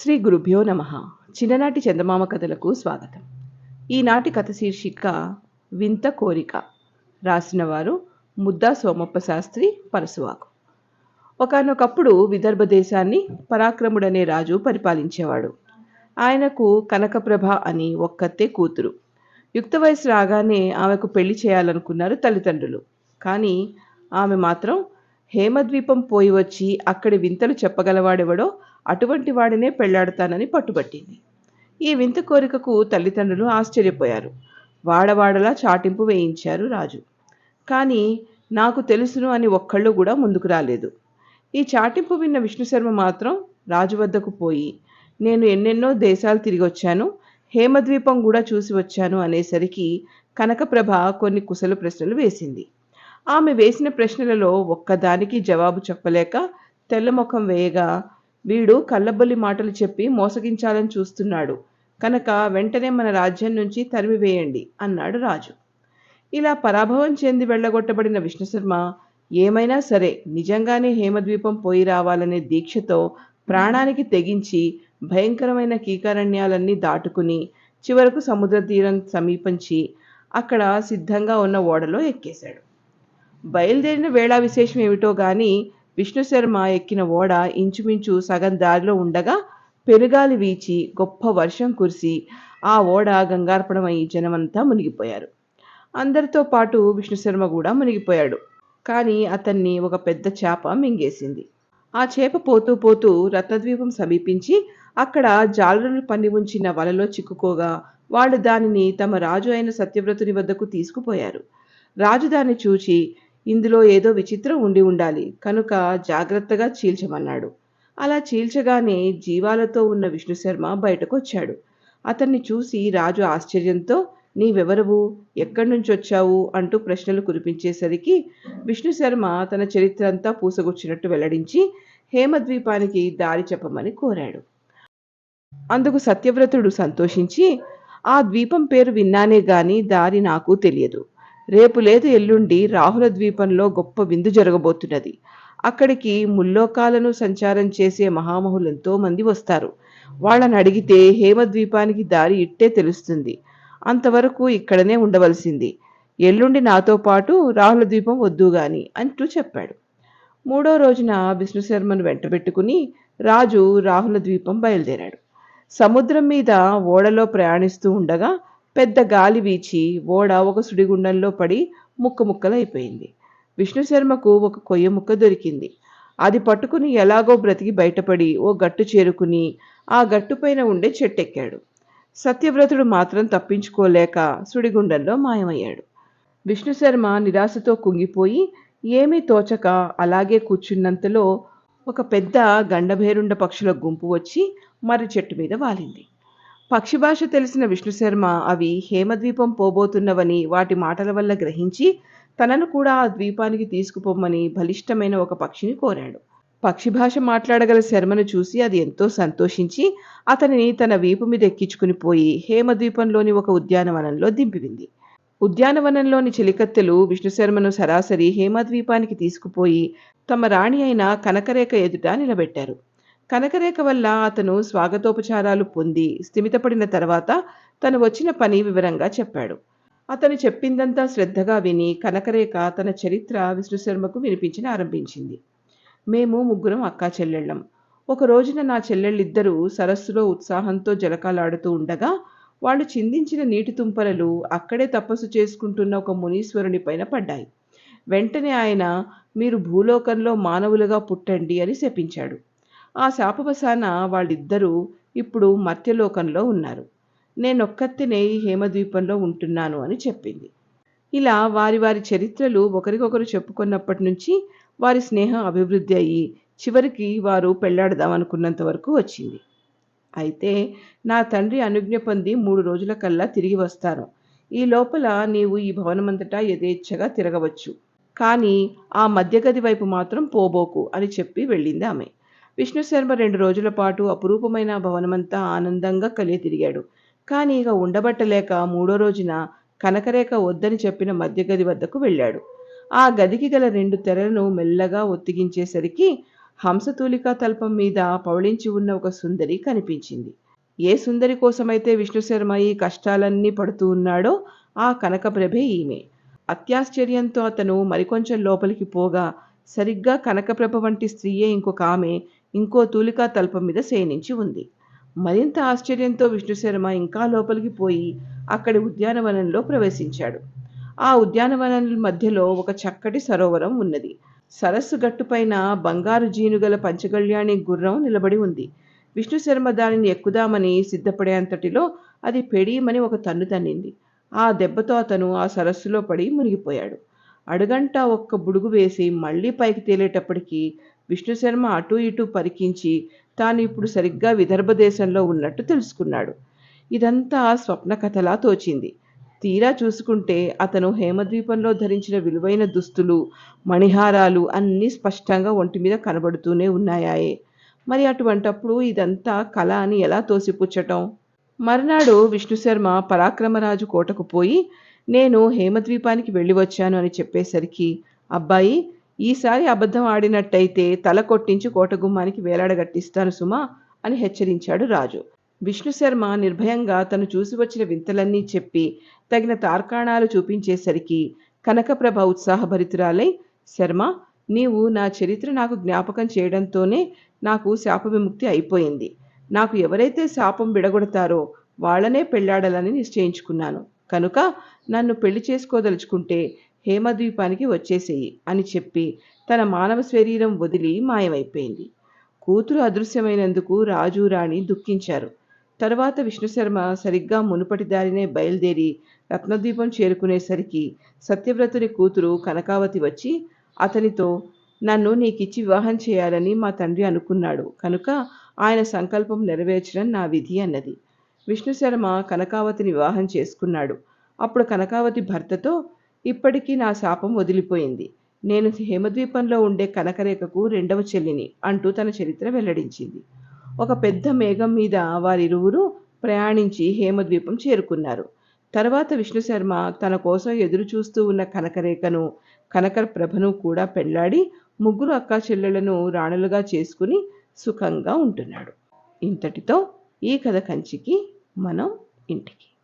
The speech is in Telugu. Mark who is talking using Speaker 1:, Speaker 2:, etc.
Speaker 1: శ్రీ గురుభ్యో నమ. చిన్ననాటి చందమామ కథలకు స్వాగతం. ఈనాటి కథ శీర్షిక వింత కోరిక రాసిన వారు ముద్దా సోమప్ప శాస్త్రి పరసువాకు ఒకనొకప్పుడు విదర్భ దేశాన్ని పరాక్రముడనే రాజు పరిపాలించేవాడు. ఆయనకు కనకప్రభ అని ఒక్కతే కూతురు. యుక్త వయసు రాగానే ఆమెకు పెళ్ళి చేయాలనుకున్నారు తల్లిదండ్రులు. కానీ ఆమె మాత్రం హేమద్వీపం పోయి వచ్చి అక్కడి వింతలు చెప్పగలవాడెవడో అటువంటి వాడినే పెళ్ళాడతానని పట్టుబట్టింది. ఈ వింత కోరికకు తల్లిదండ్రులు ఆశ్చర్యపోయారు. వాడవాడలా చాటింపు వేయించారు రాజు. కానీ నాకు తెలుసును అని ఒక్కళ్ళు కూడా ముందుకు రాలేదు. ఈ చాటింపు విన్న విష్ణుశర్మ మాత్రం రాజు వద్దకు పోయి నేను ఎన్నెన్నో దేశాలు తిరిగి వచ్చాను హేమద్వీపం కూడా చూసి వచ్చాను అనేసరికి కనకప్రభ కొన్ని కుశల ప్రశ్నలు వేసింది. ఆమె వేసిన ప్రశ్నలలో ఒక్కదానికి జవాబు చెప్పలేక తెల్లముఖం వేయగా వీడు కళ్ళబొల్లి మాటలు చెప్పి మోసగించాలని చూస్తున్నాడు. కనుక వెంటనే మన రాజ్యం నుంచి తరిమివేయండి అన్నాడు రాజు. ఇలా పరాభవం చెంది వెళ్ళగొట్టబడిన విష్ణుశర్మ ఏమైనా సరే నిజంగానే హేమద్వీపం పోయి రావాలనే దీక్షతో ప్రాణానికి తెగించి భయంకరమైన కీకారణ్యాలన్నీ దాటుకుని చివరకు సముద్ర తీరం సమీపించి అక్కడ సిద్ధంగా ఉన్న ఓడలో ఎక్కేశాడు. బయలుదేరిన వేళా విశేషం ఏమిటో గాని విష్ణుశర్మ ఎక్కిన ఓడ ఇంచుమించు సగం దారిలో ఉండగా పెరుగాలి వీచి గొప్ప వర్షం కురిసి ఆ ఓడ గంగార్పణమై జనమంతా మునిగిపోయారు. అందరితో పాటు విష్ణుశర్మ కూడా మునిగిపోయాడు. కానీ అతన్ని ఒక పెద్ద చేప మింగేసింది. ఆ చేప పోతూ పోతూ రత్నద్వీపం సమీపించి అక్కడ జాలరులు పన్ని ఉంచిన వలలో చిక్కుకోగా వాళ్ళు దానిని తమ రాజు అయిన సత్యవ్రతుని వద్దకు తీసుకుపోయారు. రాజు దాన్ని చూచి ఇందులో ఏదో విచిత్రం ఉండి ఉండాలి. కనుక జాగ్రత్తగా చీల్చమన్నాడు. అలా చీల్చగానే జీవాలతో ఉన్న విష్ణుశర్మ బయటకు వచ్చాడు అతన్ని చూసి రాజు ఆశ్చర్యంతో నీవెవరవు? ఎక్కడి నుంచి వచ్చావు అంటూ ప్రశ్నలు కురిపించేసరికి విష్ణుశర్మ తన చరిత్ర అంతా పూసగుచ్చినట్టు వెల్లడించి హేమద్వీపానికి దారి చెప్పమని కోరాడు. అందుకు సత్యవ్రతుడు సంతోషించి ఆ ద్వీపం పేరు విన్నానే గాని దారి నాకు తెలియదు. రేపు లేదు ఎల్లుండి రాహుల ద్వీపంలో గొప్ప విందు జరగబోతున్నది. అక్కడికి ముల్లోకాలను సంచారం చేసే మహామహులు ఎంతో మంది వస్తారు. వాళ్ళని అడిగితే హేమద్వీపానికి దారి ఇట్టే తెలుస్తుంది. అంతవరకు ఇక్కడనే ఉండవలసింది. ఎల్లుండి నాతో పాటు రాహుల ద్వీపం వద్దు గాని అంటూ చెప్పాడు. మూడో రోజున విష్ణుశర్మను వెంటబెట్టుకుని రాజు రాహుల ద్వీపం బయలుదేరాడు. సముద్రం మీద ఓడలో ప్రయాణిస్తూ ఉండగా పెద్ద గాలి వీచి ఓడ ఒక సుడిగుండంలో పడి ముక్క ముక్కలైపోయింది. విష్ణుశర్మకు ఒక కొయ్య ముక్క దొరికింది. అది పట్టుకుని ఎలాగో బ్రతికి బయటపడి ఓ గట్టు చేరుకుని ఆ గట్టుపైన ఉండే చెట్టెక్కాడు. సత్యవ్రతుడు మాత్రం తప్పించుకోలేక సుడిగుండంలో మాయమయ్యాడు. విష్ణుశర్మ నిరాశతో కుంగిపోయి ఏమీ తోచక అలాగే కూర్చున్నంతలో ఒక పెద్ద గండభేరుండ పక్షుల గుంపు వచ్చి మర్రి చెట్టు మీద వాలింది. పక్షి భాష తెలిసిన విష్ణుశర్మ అవి హేమద్వీపం పోబోతున్నవని వాటి మాటల వల్ల గ్రహించి తనను కూడా ఆ ద్వీపానికి తీసుకుపోమ్మని బలిష్టమైన ఒక పక్షిని కోరాడు. పక్షి భాష మాట్లాడగల శర్మను చూసి అది ఎంతో సంతోషించి అతనిని తన వీపు మీద ఎక్కించుకుని పోయి హేమద్వీపంలోని ఒక ఉద్యానవనంలో దింపివింది. ఉద్యానవనంలోని చెలికత్తెలు విష్ణుశర్మను సరాసరి హేమద్వీపానికి తీసుకుపోయి తమ రాణి అయిన కనకరేఖ ఎదుట నిలబెట్టారు. కనకరేఖ వల్ల అతను స్వాగతోపచారాలు పొంది స్థిమితపడిన తర్వాత తను వచ్చిన పని వివరంగా చెప్పాడు. అతను చెప్పిందంతా శ్రద్ధగా విని కనకరేఖ తన చరిత్ర విష్ణుశర్మకు వినిపించిన ఆరంభించింది. మేము ముగ్గురం అక్కా చెల్లెళ్ళం. ఒక రోజున నా చెల్లెళ్ళిద్దరూ సరస్సులో ఉత్సాహంతో జలకాలాడుతూ ఉండగా వాళ్ళు చిందించిన నీటి తుంపరలు అక్కడే తపస్సు చేసుకుంటున్న ఒక మునీశ్వరుని పైన పడ్డాయి. వెంటనే ఆయన మీరు భూలోకంలో మానవులుగా పుట్టండి అని శపించాడు. ఆ శాపవశాన వాళ్ళిద్దరూ ఇప్పుడు మర్త్యలోకంలో ఉన్నారు. నేనొక్కత్తినే ఈ హేమద్వీపంలో ఉంటున్నాను అని చెప్పింది. ఇలా వారి వారి చరిత్రలు ఒకరికొకరు చెప్పుకున్నప్పటి నుంచి వారి స్నేహం అభివృద్ధి అయ్యి చివరికి వారు పెళ్ళాడదామనుకున్నంత వరకు వచ్చింది. అయితే నా తండ్రి అనుజ్ఞ పొంది మూడు రోజుల కల్లా తిరిగి వస్తాను ఈ లోపల నీవు ఈ భవనమంతటా యథేచ్ఛగా తిరగవచ్చు. కానీ ఆ మధ్యగది వైపు మాత్రం పోబోకు అని చెప్పి వెళ్ళింది ఆమె. విష్ణుశర్మ రెండు రోజుల పాటు అపురూపమైన భవనమంతా ఆనందంగా కలియ తిరిగాడు కానీ ఇక ఉండబట్టలేక మూడో రోజున కనకరేఖ వద్దని చెప్పిన మధ్య గది వద్దకు వెళ్ళాడు. ఆ గదికి గల రెండు తెరలను మెల్లగా ఒత్తిగించేసరికి హంసతూలికా తల్పం మీద పవళించి ఉన్న ఒక సుందరి కనిపించింది. ఏ సుందరి కోసమైతే విష్ణుశర్మ ఈ కష్టాలన్నీ పడుతూ ఉన్నాడో ఆ కనకప్రభే ఈమె. అత్యాశ్చర్యంతో అతను మరికొంచెం లోపలికి పోగా సరిగ్గా కనకప్రభ వంటి స్త్రీయే ఇంకొక ఆమె ఇంకో తూలికా తల్పం మీద శయనించి ఉంది. మరింత ఆశ్చర్యంతో విష్ణుశర్మ ఇంకా లోపలికి పోయి అక్కడి ఉద్యానవనంలో ప్రవేశించాడు. ఆ ఉద్యానవనం మధ్యలో ఒక చక్కటి సరోవరం ఉన్నది. సరస్సు గట్టుపైన బంగారు జీనుగల పంచగళ్యాణి గుర్రం నిలబడి ఉంది. విష్ణుశర్మ దానిని ఎక్కుదామని సిద్ధపడే అంతటిలో అది పెడీమని ఒక తన్ను తన్నింది. ఆ దెబ్బతో అతను ఆ సరస్సులో పడి మునిగిపోయాడు. అడుగంట ఒక్క బుడుగు వేసి మళ్ళీ పైకి తేలేటప్పటికీ విష్ణుశర్మ అటూ ఇటూ పరికించి తాను ఇప్పుడు సరిగ్గా విదర్భ దేశంలో ఉన్నట్టు తెలుసుకున్నాడు. ఇదంతా స్వప్న కథలా తోచింది. తీరా చూసుకుంటే అతను హేమద్వీపంలో ధరించిన విలువైన దుస్తులు మణిహారాలు అన్నీ స్పష్టంగా ఒంటి మీద కనబడుతూనే ఉన్నాయాయే. మరి అటువంటప్పుడు ఇదంతా కళ అని ఎలా తోసిపుచ్చటం? మర్నాడు విష్ణుశర్మ పరాక్రమరాజు కోటకు పోయి నేను హేమద్వీపానికి వెళ్ళి వచ్చాను అని చెప్పేసరికి అబ్బాయి ఈసారి అబద్ధం ఆడినట్టయితే తల కొట్టించి కోటగుమ్మానికి వేలాడగట్టిస్తాను సుమా అని హెచ్చరించాడు రాజు. విష్ణు శర్మ నిర్భయంగా తను చూసి వచ్చిన వింతలన్నీ చెప్పి తగిన తార్కాణాలు చూపించేసరికి కనకప్రభ ఉత్సాహభరితురాలై శర్మ నీవు నా చరిత్ర నాకు జ్ఞాపకం చేయడంతోనే నాకు శాప విముక్తి అయిపోయింది. నాకు ఎవరైతే శాపం విడగొడతారో వాళ్ళనే పెళ్ళాడాలని నిశ్చయించుకున్నాను. కనుక నన్ను పెళ్ళి చేసుకోదలుచుకుంటే హేమద్వీపానికి వచ్చేసేయి అని చెప్పి తన మానవ శరీరం వదిలి మాయమైపోయింది. కూతురు అదృశ్యమైనందుకు రాజు రాణి దుఃఖించారు. తరువాత విష్ణుశర్మ సరిగ్గా మునుపటి దారినే బయలుదేరి రత్నద్వీపం చేరుకునేసరికి సత్యవ్రతుని కూతురు కనకావతి వచ్చి అతనితో నన్ను నీకిచ్చి వివాహం చేయాలని మా తండ్రి అనుకున్నాడు. కనుక ఆయన సంకల్పం నెరవేర్చడం నా విధి అన్నది. విష్ణుశర్మ కనకావతిని వివాహం చేసుకున్నాడు. అప్పుడు కనకావతి భర్తతో ఇప్పటికీ నా శాపం వదిలిపోయింది. నేను హేమద్వీపంలో ఉండే కనకరేఖకు రెండవ చెల్లిని అంటూ తన చరిత్ర వెల్లడించింది. ఒక పెద్ద మేఘం మీద వారిరువురు ప్రయాణించి హేమద్వీపం చేరుకున్నారు. తర్వాత విష్ణుశర్మ తన కోసం ఎదురు చూస్తూ ఉన్న కనకరేఖను కనకర ప్రభను కూడా పెళ్ళాడి ముగ్గురు అక్కా చెల్లెలను రాణులుగా చేసుకుని సుఖంగా ఉంటున్నాడు. ఇంతటితో ఈ కథ కంచికి మనం ఇంటికి.